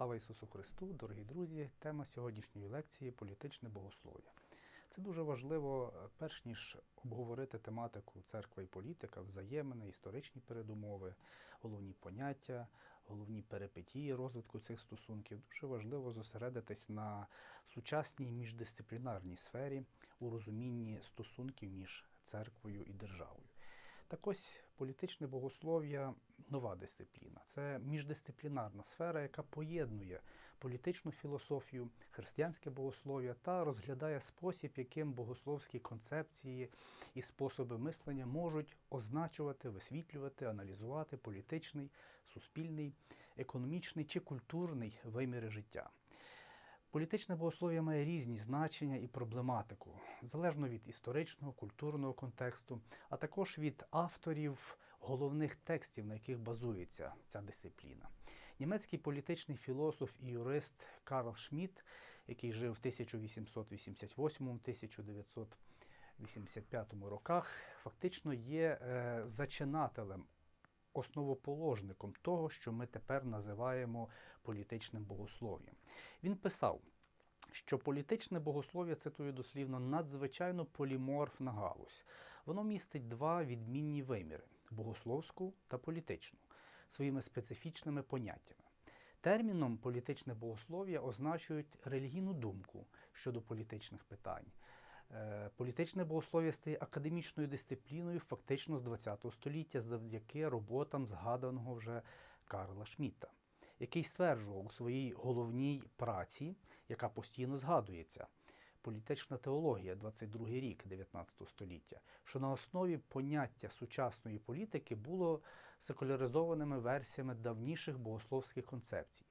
Слава Ісусу Христу, дорогі друзі! Тема сьогоднішньої лекції політичне богослов'я. Це дуже важливо, е, перш ніж обговорити тематику церква і політика, взаємини, історичні передумови, головні поняття, головні перипетії розвитку цих стосунків. Дуже важливо зосередитись на сучасній міждисциплінарній сфері у розумінні стосунків між церквою і державою. Так ось політичне богослов'я нова дисципліна. Це міждисциплінарна сфера, яка поєднує політичну філософію, християнське богослов'я та розглядає спосіб, яким богословські концепції і способи мислення можуть означувати, висвітлювати, аналізувати політичний, суспільний, економічний чи культурний виміри життя. Політичне богослов'я має різні значення і проблематику, залежно від історичного, культурного контексту, а також від авторів головних текстів, на яких базується ця дисципліна. Німецький політичний філософ і юрист Карл Шмідт, який жив в 1888-1985 роках, фактично є е, зачинателем основоположником того, що ми тепер називаємо політичним богослов'ям. Він писав, що політичне богослов'я, цитую дослівно, надзвичайно поліморфна галузь. Воно містить два відмінні виміри богословську та політичну, своїми специфічними поняттями. Терміном політичне богослов'я означують релігійну думку щодо політичних питань. Е, Політичне богослов'я стає академічною дисципліною фактично з ХХ століття завдяки роботам згаданого вже Карла Шміта, який стверджував у своїй головній праці, яка постійно згадується. Політична теологія, 22 рік 19 століття, що на основі поняття сучасної політики було секуляризованими версіями давніших богословських концепцій.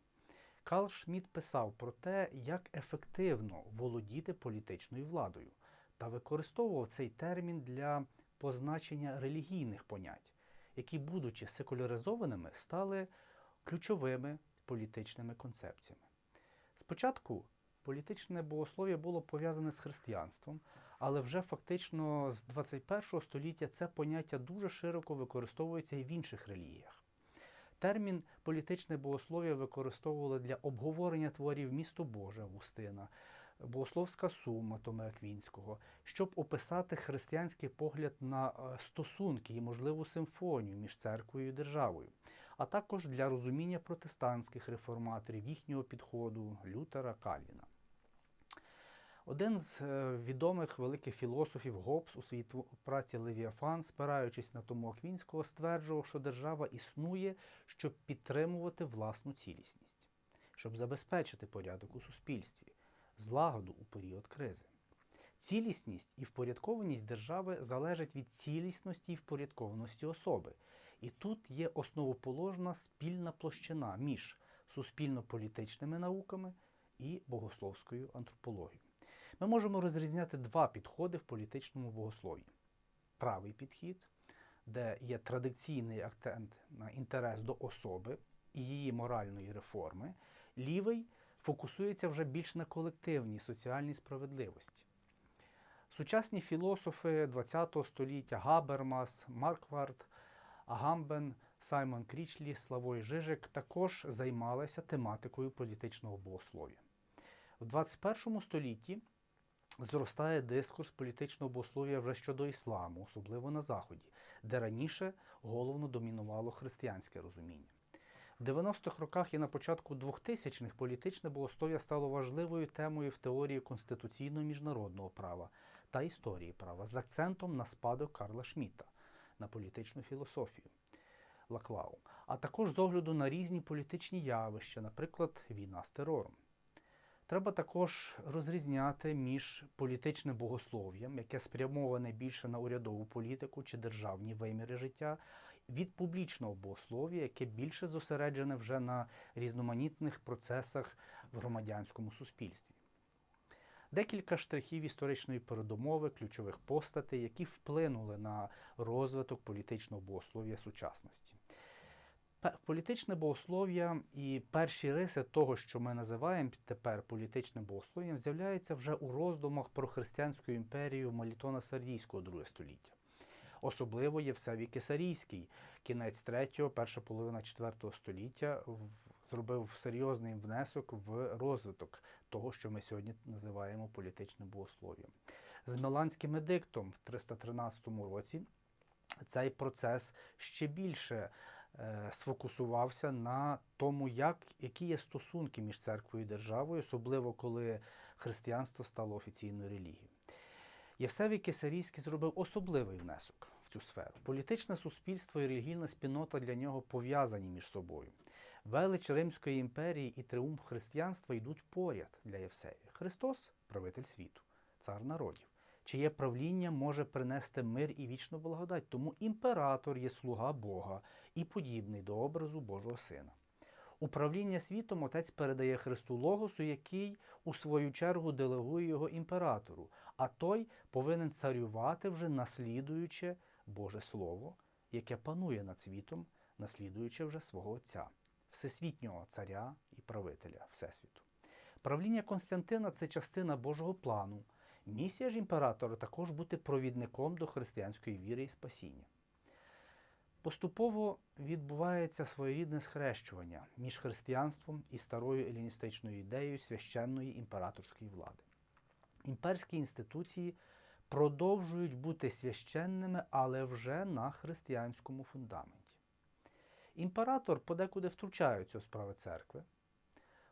Карл Шмідт писав про те, як ефективно володіти політичною владою, та використовував цей термін для позначення релігійних понять, які, будучи секуляризованими, стали ключовими політичними концепціями. Спочатку політичне богослов'я було пов'язане з християнством, але вже фактично з 21 століття це поняття дуже широко використовується і в інших релігіях. Термін політичне богослов'я використовували для обговорення творів місто Боже Августина, богословська сума Тома Аквінського, щоб описати християнський погляд на е, стосунки і можливу симфонію між церквою і державою, а також для розуміння протестантських реформаторів, їхнього підходу Лютера Кальвіна. Один з е, відомих великих філософів Гоббс у своїй праці Левіафан, спираючись на тому Аквінського, стверджував, що держава існує, щоб підтримувати власну цілісність, щоб забезпечити порядок у суспільстві, злагоду у період кризи. Цілісність і впорядкованість держави залежать від цілісності і впорядкованості особи. І тут є основоположна спільна площина між суспільно-політичними науками і богословською антропологією. Ми можемо розрізняти два підходи в політичному богослов'ї. Правий підхід, де є традиційний акцент на інтерес до особи і її моральної реформи, лівий фокусується вже більш на колективній соціальній справедливості. Сучасні філософи ХХ століття Габермас, Марквард, Агамбен, Саймон Крічлі, Славой Жижик також займалися тематикою політичного богослов'я. В 21 столітті зростає дискурс політичного богослов'я вже щодо ісламу, особливо на Заході, де раніше головно домінувало християнське розуміння. В 90-х роках і на початку 2000-х політичне богослов'я стало важливою темою в теорії конституційного міжнародного права та історії права з акцентом на спадок Карла Шміта, на політичну філософію. Лаклау, а також з огляду на різні політичні явища, наприклад, війна з терором. Треба також розрізняти між політичним богослов'ям, яке спрямоване більше на урядову політику чи державні виміри життя, від публічного богослов'я, яке більше зосереджене вже на різноманітних процесах в громадянському суспільстві. Декілька штрихів історичної передумови, ключових постатей, які вплинули на розвиток політичного богослов'я сучасності. Політичне богослов'я і перші риси того, що ми називаємо тепер політичним богослов'ям, з'являються вже у роздумах про християнську імперію Малітона Сардійського друге століття. Особливо Євсевій Кесарійський, кінець 3, перша половина 4 століття, зробив серйозний внесок в розвиток того, що ми сьогодні називаємо політичним богослов'ям. З Миланським едиктом в 313 році цей процес ще більше е, сфокусувався на тому, як, які є стосунки між церквою і державою, особливо коли християнство стало офіційною релігією. Євсевій Кесарійський зробив особливий внесок в цю сферу. Політичне суспільство і релігійна спільнота для нього пов'язані між собою. Велич Римської імперії і тріумф християнства йдуть поряд для Євсевія. Христос правитель світу, цар народів, чиє правління може принести мир і вічну благодать. Тому імператор є слуга Бога і подібний до образу Божого Сина. Управління світом отець передає Христу Логосу, який у свою чергу делегує його імператору, а той повинен царювати вже наслідуючи Боже Слово, яке панує над світом, наслідуючи вже свого Отця, всесвітнього царя і правителя Всесвіту. Правління Константина це частина Божого плану. Місія ж імператора також бути провідником до християнської віри і спасіння. Поступово відбувається своєрідне схрещування між християнством і старою еліністичною ідеєю священної імператорської влади. Імперські інституції продовжують бути священними, але вже на християнському фундаменті. Імператор подекуди втручається у справи церкви.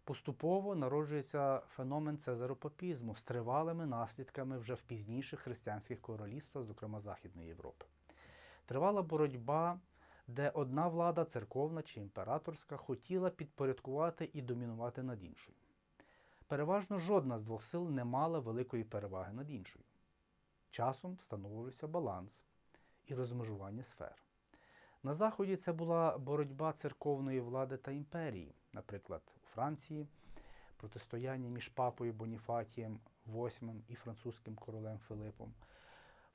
Поступово народжується феномен цезаропапізму з тривалими наслідками вже в пізніших християнських королівствах, зокрема Західної Європи. Тривала боротьба, де одна влада, церковна чи імператорська, хотіла підпорядкувати і домінувати над іншою. Переважно жодна з двох сил не мала великої переваги над іншою. Часом встановлювався баланс і розмежування сфер. На Заході це була боротьба церковної влади та імперії, наприклад, у Франції протистояння між папою Боніфатієм VIII і французьким королем Филипом.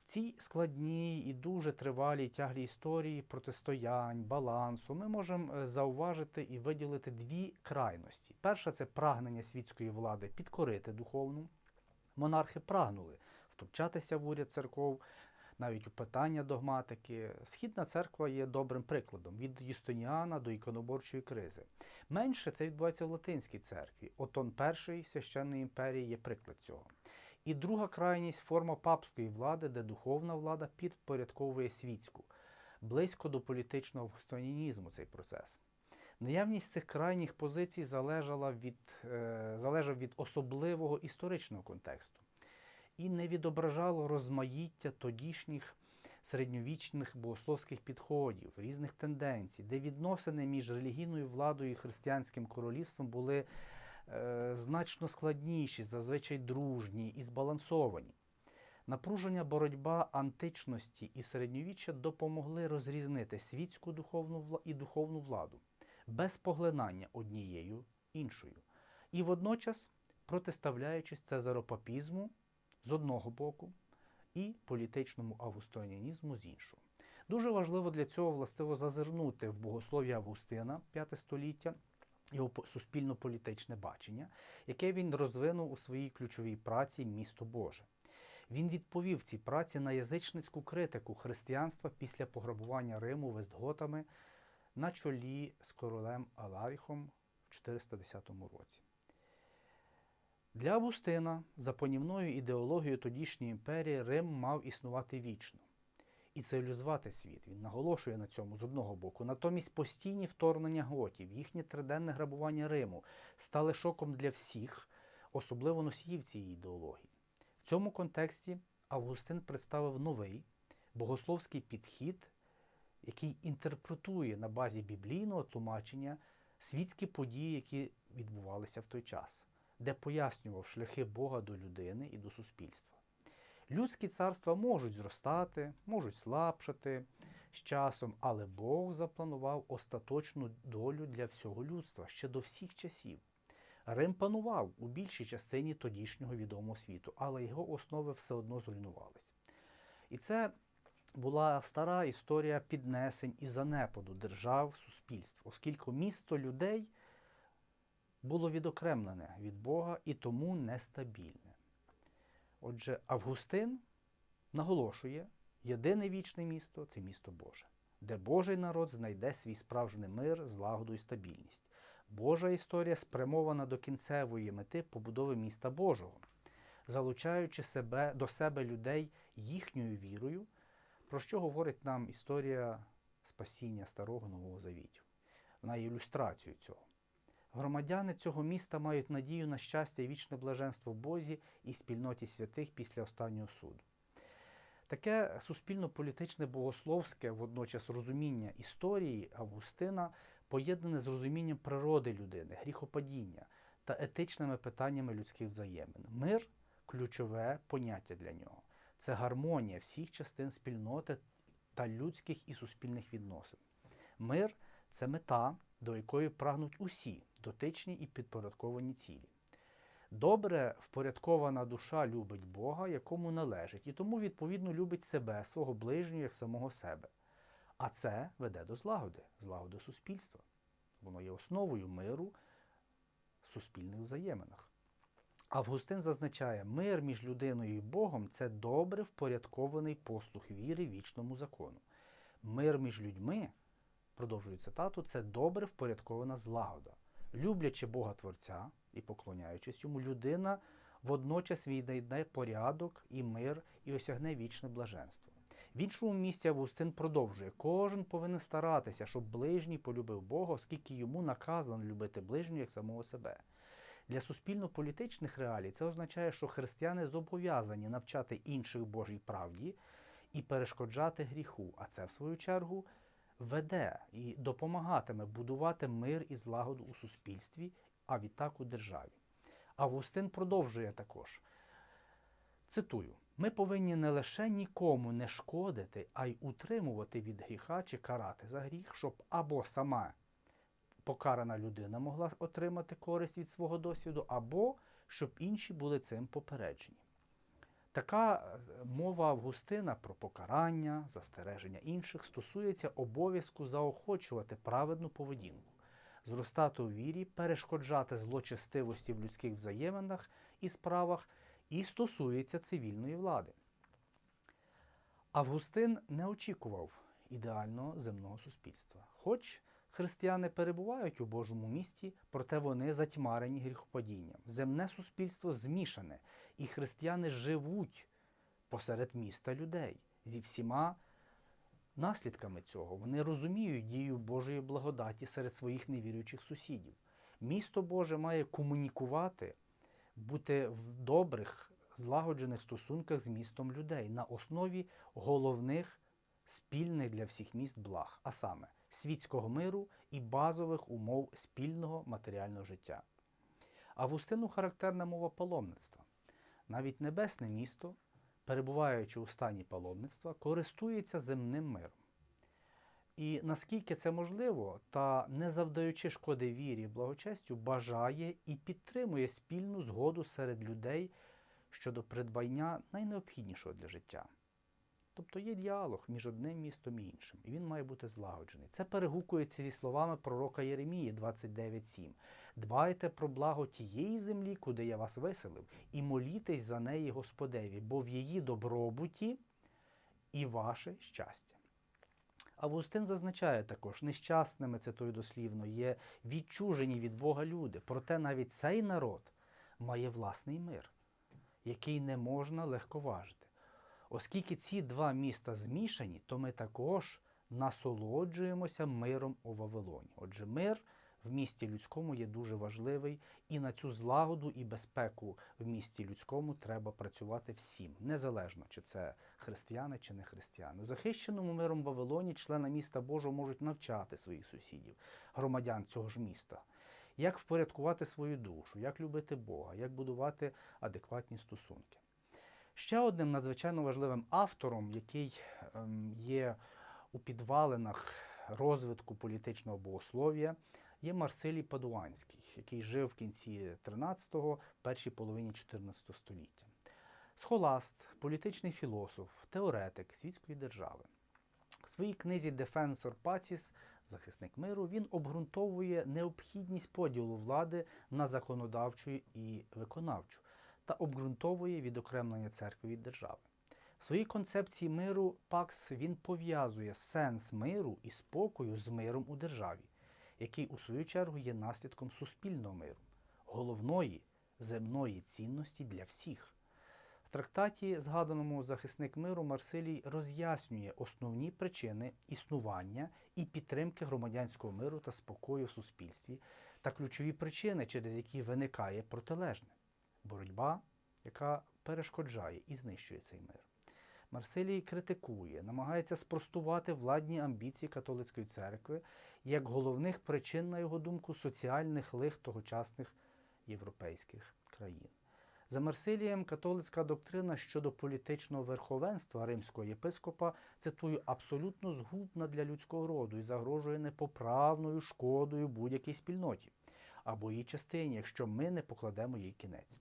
Цій складній і дуже тривалій тяглій історії протистоянь, балансу ми можемо е, зауважити і виділити дві крайності. Перша це прагнення світської влади підкорити духовну. Монархи прагнули втручатися в уряд церков, навіть у питання догматики. Східна церква є добрим прикладом від Юстоніана до іконоборчої кризи. Менше це відбувається в Латинській церкві. Отон першої священної імперії є приклад цього. І друга крайність форма папської влади, де духовна влада підпорядковує світську, близько до політичного августинізму цей процес. Наявність цих крайніх позицій залежала від, е, залежав від особливого історичного контексту і не відображало розмаїття тодішніх середньовічних богословських підходів, різних тенденцій, де відносини між релігійною владою і християнським королівством були значно складніші, зазвичай дружні і збалансовані. Напруження боротьба античності і середньовіччя допомогли розрізнити світську духовну і духовну владу без поглинання однією іншою, і водночас протиставляючись цезаропапізму з одного боку і політичному августинізму з іншого. Дуже важливо для цього властиво зазирнути в богослов'я Августина, 5 століття, його суспільно-політичне бачення, яке він розвинув у своїй ключовій праці Місто Боже. Він відповів цій праці на язичницьку критику християнства після пограбування Риму вестготами на чолі з королем Аларіхом в 410 році. Для Августина, за панівною ідеологією тодішньої імперії, Рим мав існувати вічно і цивілізувати світ. Він наголошує на цьому з одного боку. Натомість постійні вторгнення готів, їхнє триденне грабування Риму стали шоком для всіх, особливо носіїв цієї ідеології. В цьому контексті Августин представив новий богословський підхід, який інтерпретує на базі біблійного тлумачення світські події, які відбувалися в той час, де пояснював шляхи Бога до людини і до суспільства. Людські царства можуть зростати, можуть слабшати з часом, але Бог запланував остаточну долю для всього людства ще до всіх часів. Рим панував у більшій частині тодішнього відомого світу, але його основи все одно зруйнувались. І це була стара історія піднесень і занепаду держав, суспільств, оскільки місто людей було відокремлене від Бога і тому нестабільне. Отже, Августин наголошує, єдине вічне місто це місто Боже, де Божий народ знайде свій справжній мир, злагоду і стабільність. Божа історія спрямована до кінцевої мети побудови міста Божого, залучаючи себе до себе людей їхньою вірою, про що говорить нам історія спасіння Старого Нового Завітю. Вона є ілюстрацією цього. Громадяни цього міста мають надію на щастя і вічне блаженство в Бозі і спільноті святих після останнього суду. Таке суспільно-політичне богословське водночас розуміння історії Августина поєднане з розумінням природи людини, гріхопадіння та етичними питаннями людських взаємин. Мир ключове поняття для нього. Це гармонія всіх частин спільноти та людських і суспільних відносин. Мир це мета, до якої прагнуть усі дотичні і підпорядковані цілі. Добре впорядкована душа любить Бога, якому належить, і тому, відповідно, любить себе, свого ближнього, як самого себе. А це веде до злагоди, злагоди суспільства. Воно є основою миру в суспільних взаєминах. Августин зазначає, мир між людиною і Богом це добре впорядкований послух віри вічному закону. Мир між людьми, продовжую цитату, це добре впорядкована злагода. Люблячи Бога Творця і поклоняючись йому, людина водночас віднайде порядок і мир і осягне вічне блаженство. В іншому місці Августин продовжує: кожен повинен старатися, щоб ближній полюбив Бога, оскільки йому наказано любити ближнього як самого себе. Для суспільно-політичних реалій це означає, що християни зобов'язані навчати інших Божій правді і перешкоджати гріху, а це, в свою чергу, веде і допомагатиме будувати мир і злагоду у суспільстві, а відтак у державі. Августин продовжує також. Цитую: ми повинні не лише нікому не шкодити, а й утримувати від гріха чи карати за гріх, щоб або сама покарана людина могла отримати користь від свого досвіду, або щоб інші були цим попереджені. Така е, мова Августина про покарання, застереження інших стосується обов'язку заохочувати праведну поведінку, зростати у вірі, перешкоджати злочестивості в людських взаєминах і справах і стосується цивільної влади. Августин не очікував ідеального земного суспільства. Хоч християни перебувають у Божому місті, проте вони затьмарені гріхопадінням. Земне суспільство змішане, і християни живуть посеред міста людей зі всіма наслідками цього. Вони розуміють дію Божої благодаті серед своїх невіруючих сусідів. Місто Боже має комунікувати, бути в добрих, злагоджених стосунках з містом людей на основі головних спільних для всіх міст благ, а саме світського миру і базових умов спільного матеріального життя. Августину характерна мова паломництва. Навіть небесне місто, перебуваючи у стані паломництва, користується земним миром. І наскільки це можливо, та не завдаючи шкоди вірі і благочестю, бажає і підтримує спільну згоду серед людей щодо придбання найнеобхіднішого для життя. Тобто є діалог між одним містом і іншим, і він має бути злагоджений. Це перегукується зі словами пророка Єремії 29.7. Дбайте про благо тієї землі, куди я вас виселив, і молітесь за неї Господеві, бо в її добробуті і ваше щастя. Августин зазначає також, нещасними, цитую дослівно, є відчужені від Бога люди. Проте навіть цей народ має власний мир, який не можна легковажити. Оскільки ці два міста змішані, то ми також насолоджуємося миром у Вавилоні. Отже, мир в місті людському є дуже важливий, і на цю злагоду і безпеку в місті людському треба працювати всім, незалежно чи це християни чи не християни. У захищеному миром Вавилоні члени міста Божого можуть навчати своїх сусідів, громадян цього ж міста. Як впорядкувати свою душу, як любити Бога, як будувати адекватні стосунки. Ще одним надзвичайно важливим автором, який ем, є у підвалинах розвитку політичного богослов'я, є Марсилій Падуанський, який жив в кінці 13-го, першій половині 14 століття. Схоласт, політичний філософ, теоретик світської держави. В своїй книзі Defensor Pacis захисник миру, він обґрунтовує необхідність поділу влади на законодавчу і виконавчу та обґрунтовує відокремлення церкви від держави. В своїй концепції миру Пакс він пов'язує сенс миру і спокою з миром у державі, який у свою чергу є наслідком суспільного миру, головної земної цінності для всіх. В трактаті, згаданому захисник миру, Марсилій роз'яснює основні причини існування і підтримки громадянського миру та спокою в суспільстві та ключові причини, через які виникає протилежне боротьба, яка перешкоджає і знищує цей мир. Марсилій критикує, намагається спростувати владні амбіції католицької церкви як головних причин, на його думку, соціальних лих тогочасних європейських країн. За Марсилієм католицька доктрина щодо політичного верховенства римського єпископа, цитую, абсолютно згубна для людського роду і загрожує непоправною шкодою будь-якій спільноті або її частині, якщо ми не покладемо їй кінець.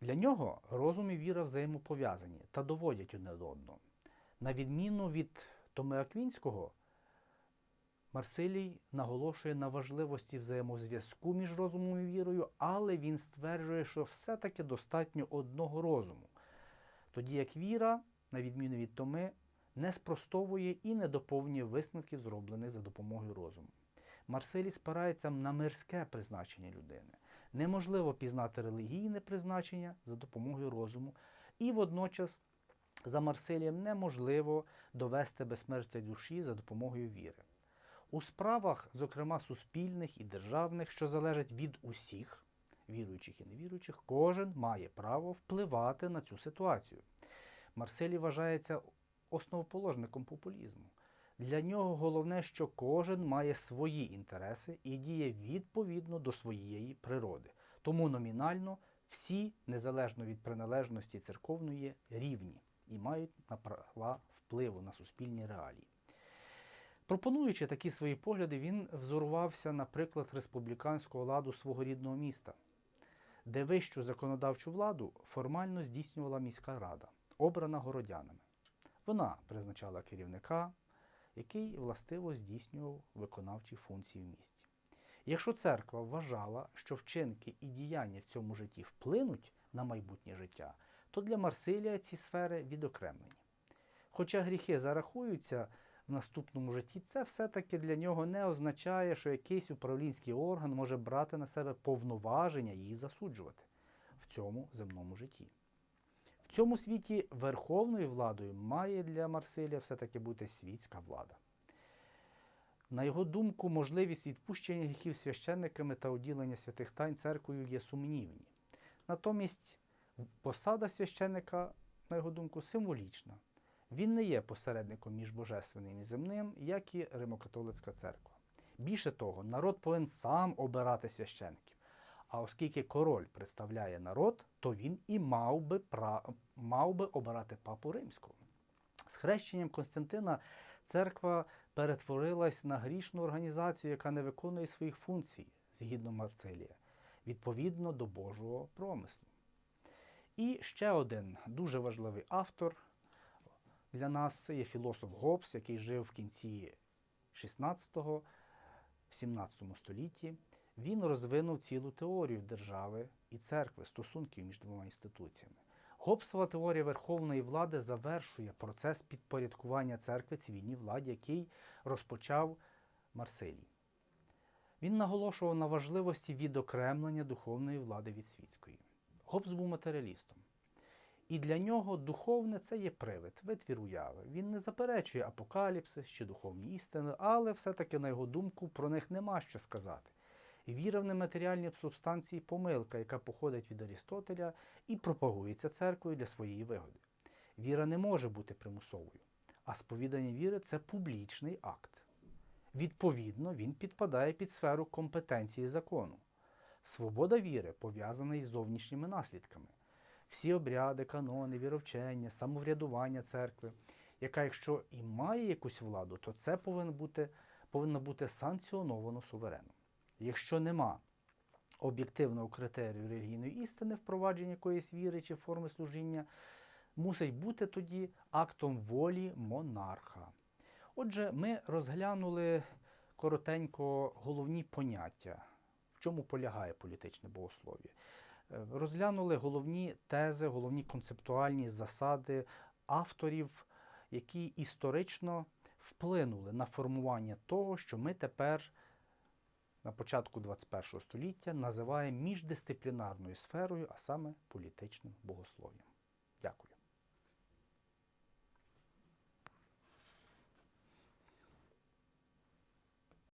Для нього розум і віра взаємопов'язані та доводять одне до одного. На відміну від Томи Аквінського, Марсилій наголошує на важливості взаємозв'язку між розумом і вірою, але він стверджує, що все-таки достатньо одного розуму. Тоді як віра, на відміну від Томи, не спростовує і не доповнює висновків, зроблених за допомогою розуму. Марсилій спирається на мирське призначення людини. Неможливо пізнати релігійне призначення за допомогою розуму, і водночас за Марсилієм неможливо довести безсмертя душі за допомогою віри. У справах, зокрема суспільних і державних, що залежать від усіх, віруючих і невіруючих, кожен має право впливати на цю ситуацію. Марселій вважається основоположником популізму. Для нього головне, що кожен має свої інтереси і діє відповідно до своєї природи. Тому номінально всі, незалежно від приналежності церковної, рівні і мають на права впливу на суспільні реалії. Пропонуючи такі свої погляди, він взорвався на приклад республіканського ладу свого рідного міста, де вищу законодавчу владу формально здійснювала міська рада, обрана городянами. Вона призначала керівника, який властиво здійснював виконавчі функції в місті. Якщо церква вважала, що вчинки і діяння в цьому житті вплинуть на майбутнє життя, то для Марсилія ці сфери відокремлені. Хоча гріхи зарахуються в наступному житті, це все-таки для нього не означає, що якийсь управлінський орган може брати на себе повноваження її засуджувати в цьому земному житті. В цьому світі верховною владою має для Марсилія все-таки бути світська влада. На його думку, можливість відпущення гріхів священниками та уділення святих тайн церквою є сумнівні. Натомість посада священника, на його думку, символічна. Він не є посередником між божественним і земним, як і Римокатолицька церква. Більше того, народ повинен сам обирати священиків. А оскільки король представляє народ, то він і мав би, пра... мав би обирати папу римського. З хрещенням Константина церква перетворилась на грішну організацію, яка не виконує своїх функцій згідно Марцелія, відповідно до Божого промислу. І ще один дуже важливий автор для нас є філософ Гоббс, який жив в кінці 16-го, 17 столітті. Він розвинув цілу теорію держави і церкви, стосунків між двома інституціями. Гоббсова теорія верховної влади завершує процес підпорядкування церкви цивільній владі, який розпочав Марсилій. Він наголошував на важливості відокремлення духовної влади від світської. Гоббс був матеріалістом. І для нього духовне це є привид, витвір уяви. Він не заперечує апокаліпсис чи духовні істини, але все-таки, на його думку, про них нема що сказати. Віра в нематеріальні субстанції помилка, яка походить від Арістотеля і пропагується церквою для своєї вигоди. Віра не може бути примусовою, а сповідання віри це публічний акт. Відповідно, він підпадає під сферу компетенції закону. Свобода віри пов'язана із зовнішніми наслідками. Всі обряди, канони, віровчення, самоврядування церкви, яка, якщо і має якусь владу, то це повинно бути, повинно бути санкціоновано сувереном. Якщо нема об'єктивного критерію релігійної істини, впровадження якоїсь віри чи форми служіння, мусить бути тоді актом волі монарха. Отже, ми розглянули коротенько головні поняття, в чому полягає політичне богослов'я. Е, Розглянули головні тези, головні концептуальні засади авторів, які історично вплинули на формування того, що ми тепер на початку 21 століття називає міждисциплінарною сферою, а саме політичним богослов'ям.